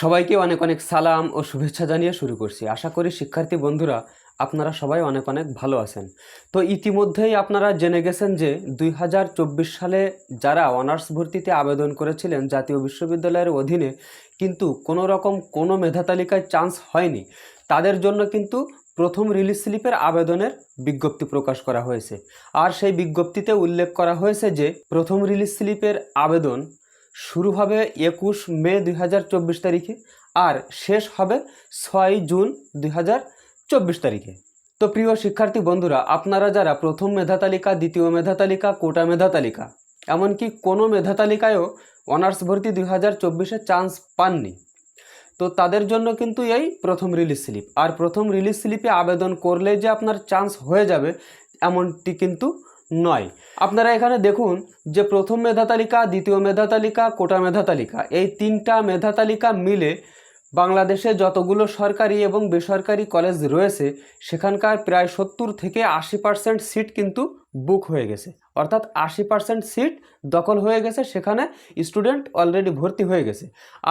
সবাইকে অনেক অনেক সালাম ও শুভেচ্ছা জানিয়ে শুরু করছি। আশা করি শিক্ষার্থী বন্ধুরা, আপনারা সবাই অনেক অনেক ভালো আছেন। তো ইতিমধ্যেই আপনারা জেনে গেছেন যে দুই হাজার চব্বিশ সালে যারা অনার্স ভর্তিতে আবেদন করেছিলেন জাতীয় বিশ্ববিদ্যালয়ের অধীনে, কিন্তু কোনো রকম কোনো মেধা তালিকায় চান্স হয়নি। তাদের জন্য কিন্তু প্রথম রিলিজ স্লিপের আবেদনের বিজ্ঞপ্তি প্রকাশ করা হয়েছে। আর সেই বিজ্ঞপ্তিতে উল্লেখ করা হয়েছে যে প্রথম রিলিজ স্লিপের আবেদন শুরু হবে একুশ মে দুই হাজার চব্বিশ তারিখে আর শেষ হবে ছয় জুন দুই চব্বিশ তারিখে। তো প্রিয় শিক্ষার্থী বন্ধুরা, আপনারা যারা প্রথম মেধা তালিকা, দ্বিতীয় মেধা তালিকা, কোটা মেধা তালিকা, এমনকি কোনো মেধা তালিকায়ও অনার্স ভর্তি দুই হাজার চব্বিশে চান্স পাননি, তো তাদের জন্য কিন্তু এই প্রথম রিলিজ স্লিপ আর প্রথম রিলিজ স্লিপে আবেদন করলে যে আপনার চান্স হয়ে যাবে, এমনটি কিন্তু নয়। আপনারা এখানে দেখুন যে প্রথম মেধা তালিকা, দ্বিতীয় মেধা তালিকা, কোটা মেধা তালিকা, এই তিনটা মেধা তালিকা মিলে বাংলাদেশে যতগুলো সরকারি এবং বেসরকারি কলেজ রয়েছে, সেখানকার প্রায় সত্তর থেকে আশি পার্সেন্ট সিট কিন্তু বুক হয়ে গেছে। অর্থাৎ আশি পার্সেন্ট সিট দখল হয়ে গেছে, সেখানে স্টুডেন্ট অলরেডি ভর্তি হয়ে গেছে।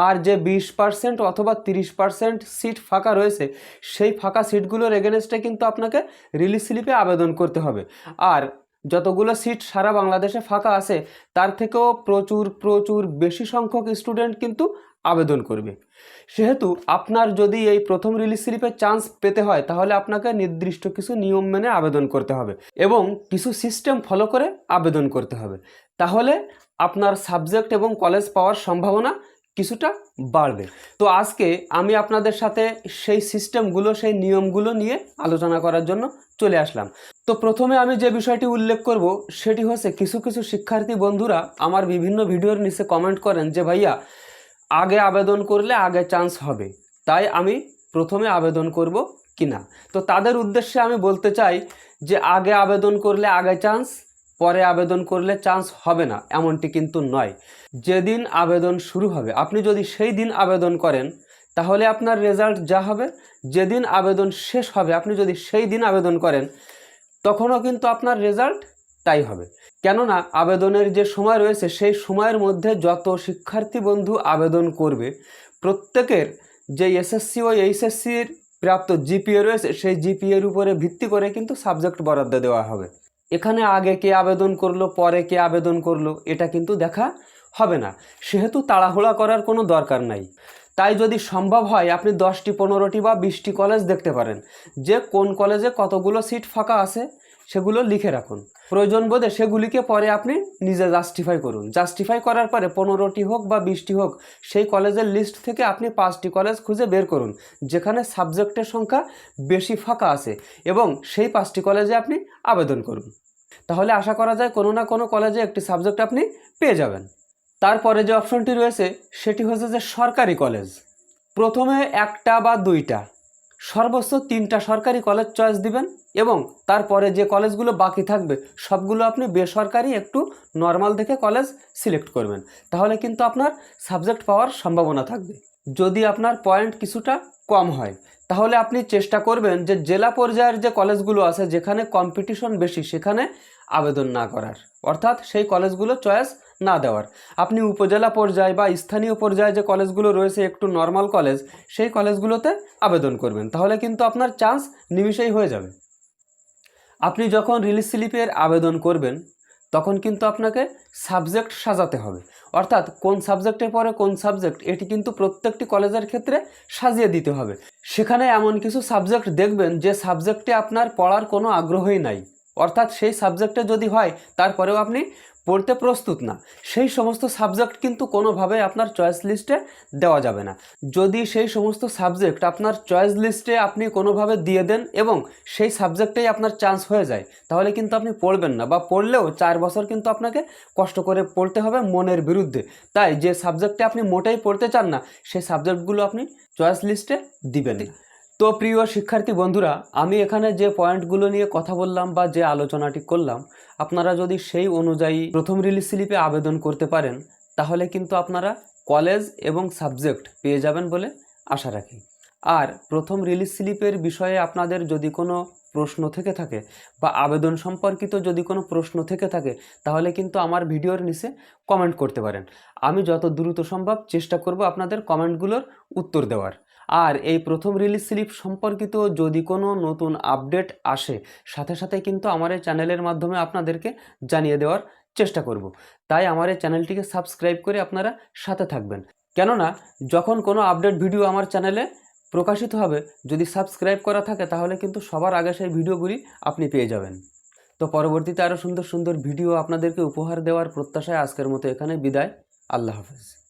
আর যে বিশ পার্সেন্ট অথবা তিরিশ পার্সেন্ট সিট ফাঁকা রয়েছে, সেই ফাঁকা সিটগুলোর এগেনস্টে কিন্তু আপনাকে রিলিজ স্লিপে আবেদন করতে হবে। আর যতগুলো সিট সারা বাংলাদেশে ফাঁকা আছে, তার থেকেও প্রচুর প্রচুর বেশি সংখ্যক স্টুডেন্ট কিন্তু আবেদন করবে। সেহেতু আপনার যদি এই প্রথম রিলিজ স্লিপে চান্স পেতে হয়, তাহলে আপনাকে নির্দিষ্ট কিছু নিয়ম মেনে আবেদন করতে হবে এবং কিছু সিস্টেম ফলো করে আবেদন করতে হবে। তাহলে আপনার সাবজেক্ট এবং কলেজ পাওয়ার সম্ভাবনা কিছুটা বাড়বে। তো আজকে আমি আপনাদের সাথে সেই সিস্টেমগুলো সেই নিয়মগুলো নিয়ে আলোচনা করার জন্য চলে আসলাম। তো প্রথমে আমি যে বিষয়টি উল্লেখ করব, সেটি হচ্ছে কিছু কিছু শিক্ষার্থী বন্ধুরা আমার বিভিন্ন ভিডিওর নিচে কমেন্ট করেন যে, ভাইয়া, আগে আবেদন করলে আগে চান্স হবে। তাই আমি প্রথমে আবেদন করব কিনা? তো তাদের উদ্দেশ্যে আমি বলতে চাই যে, আগে আবেদন করলে আগে চান্স পরে আবেদন করলে চান্স হবে না। এমনটি কিন্তু নয়। যেদিন আবেদন শুরু হবে, আপনি যদি সেই দিন আবেদন করেন, তাহলে আপনার রেজাল্ট যা হবে, যেদিন আবেদন শেষ হবে, আপনি যদি সেই দিন আবেদন করেন তখনও কিন্তু আপনার রেজাল্ট তাই হবে। কেননা আবেদনের যে সময় রয়েছে, সেই সময়ের মধ্যে যত শিক্ষার্থী বন্ধু আবেদন করবে, প্রত্যেকের যে এসএসসি ও এইচএসসির প্রাপ্ত জিপিএ রয়েছে, সেই জিপিএর উপরে ভিত্তি করে কিন্তু সাবজেক্ট বরাদ্দ দেওয়া হবে। এখানে আগে কে আবেদন করল, পরে কে আবেদন করল, এটা কিন্তু দেখা হবে না। সেহেতু তাড়াহুড়া করার কোনো দরকার নাই। তাই যদি সম্ভব হয়, আপনি দশটি, পনেরোটি বা বিশটি কলেজ দেখতে পারেন। যে কোন কলেজে কতগুলো সিট ফাঁকা আছে, সেগুলো লিখে রাখুন। প্রয়োজন বোধে সেগুলিকে পরে আপনি নিজে জাস্টিফাই করুন। জাস্টিফাই করার পরে পনেরোটি হোক বা বিশটি হোক, সেই কলেজের লিস্ট থেকে আপনি পাঁচটি কলেজ খুঁজে বের করুন, যেখানে সাবজেক্টের সংখ্যা বেশি ফাঁকা আছে এবং সেই পাঁচটি কলেজে আপনি আবেদন করুন। তাহলে আশা করা যায় কোনো না কোনো কলেজে একটি সাবজেক্ট আপনি পেয়ে যাবেন। তারপরে যে অপশনটি রয়েছে, সেটি হচ্ছে যে সরকারি কলেজ প্রথমে একটা বা দুইটা। সর্বোচ্চ তিনটা সরকারি কলেজ চয়েস দিবেন এবং তারপরে যে কলেজগুলো বাকি থাকবে, সবগুলো আপনি বেসরকারি একটু নর্মাল দেখে কলেজ সিলেক্ট করবেন। তাহলে কিন্তু আপনার সাবজেক্ট পাওয়ার সম্ভাবনা থাকবে। যদি আপনার পয়েন্ট কিছুটা কম হয়, তাহলে আপনি চেষ্টা করবেন যে জেলা পর্যায়ের যে কলেজগুলো আছে, যেখানে কম্পিটিশন বেশি, সেখানে আবেদন না করার। অর্থাৎ সেই কলেজগুলো চয়েস না দেওয়ার। আপনি উপজেলা পর্যায়ে বা স্থানীয় পর্যায়ে যে কলেজগুলো রয়েছে, একটু নর্মাল কলেজ সেই কলেজগুলোতে আবেদন করবেন। তাহলে কিন্তু আপনার চান্স নিমিষেই হয়ে যাবে। আপনি যখন রিলিজ স্লিপের আবেদন করবেন, তখন কিন্তু আপনাকে সাবজেক্ট সাজাতে হবে। অর্থাৎ কোন সাবজেক্টের পরে কোন সাবজেক্ট এটি কিন্তু প্রত্যেকটি কলেজের ক্ষেত্রে সাজিয়ে দিতে হবে। সেখানে এমন কিছু সাবজেক্ট দেখবেন, যে সাবজেক্টে আপনার পড়ার কোনো আগ্রহই নাই। অর্থাৎ সেই সাবজেক্টে যদি হয়, তারপরেও আপনি পড়তে প্রস্তুত না। সেই সমস্ত সাবজেক্ট কিন্তু কোনোভাবে আপনার চয়েস লিস্টে দেওয়া যাবে না। যদি সেই সমস্ত সাবজেক্ট আপনার চয়েস লিস্টে আপনি কোনোভাবে দিয়ে দেন এবং সেই সাবজেক্টেই আপনার চান্স হয়ে যায়, তাহলে কিন্তু আপনি পড়বেন না বা পড়লেও চার বছর কিন্তু আপনাকে কষ্ট করে পড়তে হবে মনের বিরুদ্ধে। তাই যে সাবজেক্টে আপনি মোটেই পড়তে চান না, সেই সাবজেক্টগুলো আপনি চয়েস লিস্টে দিবেন তো প্রিয় শিক্ষার্থী বন্ধুরা, আমি এখানে যে পয়েন্টগুলো নিয়ে কথা বললাম বা যে আলোচনাটি করলাম, আপনারা যদি সেই অনুযায়ী প্রথম রিলিজ স্লিপে আবেদন করতে পারেন, তাহলে কিন্তু আপনারা কলেজ এবং সাবজেক্ট পেয়ে যাবেন বলে আশা রাখি। আর প্রথম রিলিজ স্লিপের বিষয়ে আপনাদের যদি কোনো প্রশ্ন থেকে থাকে বা আবেদন সম্পর্কিত যদি কোনো প্রশ্ন থেকে থাকে, তাহলে কিন্তু আমার ভিডিওর নিচে কমেন্ট করতে পারেন। আমি যত দ্রুত সম্ভব চেষ্টা করব আপনাদের কমেন্টগুলোর উত্তর দেওয়ার। আর এই প্রথম রিলিজ স্লিপ সম্পর্কিত যদি কোনো নতুন আপডেট আসে, সাথে সাথে কিন্তু আমার এই চ্যানেলের মাধ্যমে আপনাদেরকে জানিয়ে দেওয়ার চেষ্টা করব। তাই আমার এই চ্যানেলটিকে সাবস্ক্রাইব করে আপনারা সাথে থাকবেন। কেননা, যখন কোনো আপডেট ভিডিও আমার চ্যানেলে প্রকাশিত হবে। যদি সাবস্ক্রাইব করা থাকে, তাহলে কিন্তু সবার আগে সেই ভিডিওগুলি আপনি পেয়ে যাবেন। তো পরবর্তীতে আরও সুন্দর সুন্দর ভিডিও আপনাদেরকে উপহার দেওয়ার প্রত্যাশায় আজকের মতো এখানে বিদায়। আল্লাহ হাফেজ।